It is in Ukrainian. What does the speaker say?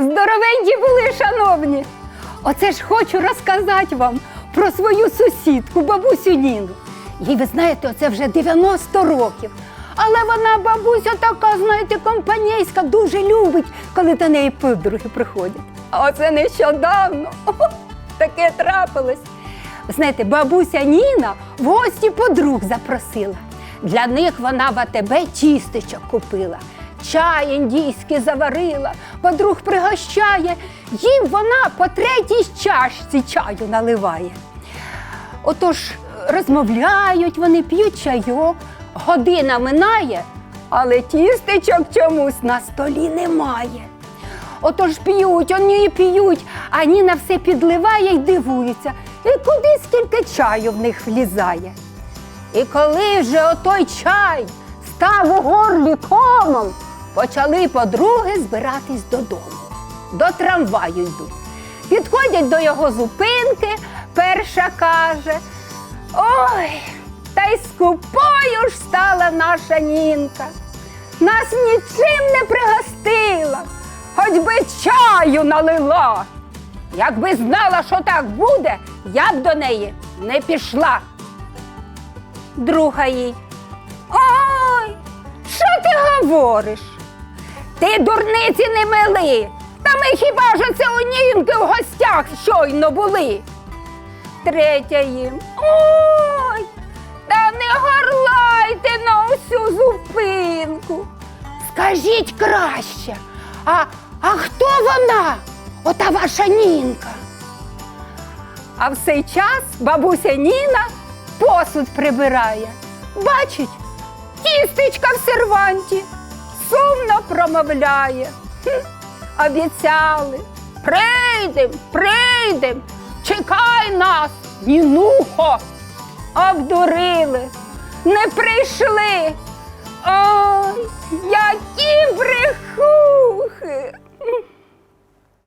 Здоровенькі були, шановні. Оце ж хочу розказати вам про свою сусідку, бабусю Ніну. Їй, ви знаєте, оце вже 90 років. Але вона, бабуся, така, знаєте, компанійська, дуже любить, коли до неї подруги приходять. А оце нещодавно о, таке трапилось. Знаєте, бабуся Ніна в гості подруг запросила. Для них вона в АТБ тістечок купила, чай індійський заварила, подруг пригощає, їм вона по третій чашці чаю наливає. Отож розмовляють вони, п'ють чайок, година минає, але тістечок чомусь на столі немає. Отож п'ють, вони п'ють, а Ніна все підливає й дивується. І куди скільки чаю в них влізає? І коли вже отой чай став у горлі комом, почали подруги збиратись додому. До трамваю йдуть. Підходять до його зупинки, перша каже: Ой, та й скупою ж стала наша нінка. Нас нічим не пригостила, хоч би чаю налила. Якби знала, що так буде, я б до неї не пішла. Друга їй. Ой, ти дурниці не мили. Та ми хіба ж це у Нінки в гостях щойно були? Третя їм. Ой, та не горлайте на усю зупинку. Скажіть краще, а, а хто вона? Ота ваша Нінка. А в цей час бабуся Ніна посуд прибирає. Бачить, тістечка в серванті, сумно промовляє. Хм, обіцяли. Прийдем, прийдем, чекай нас, Нінухо. Обдурили, не прийшли. Ой,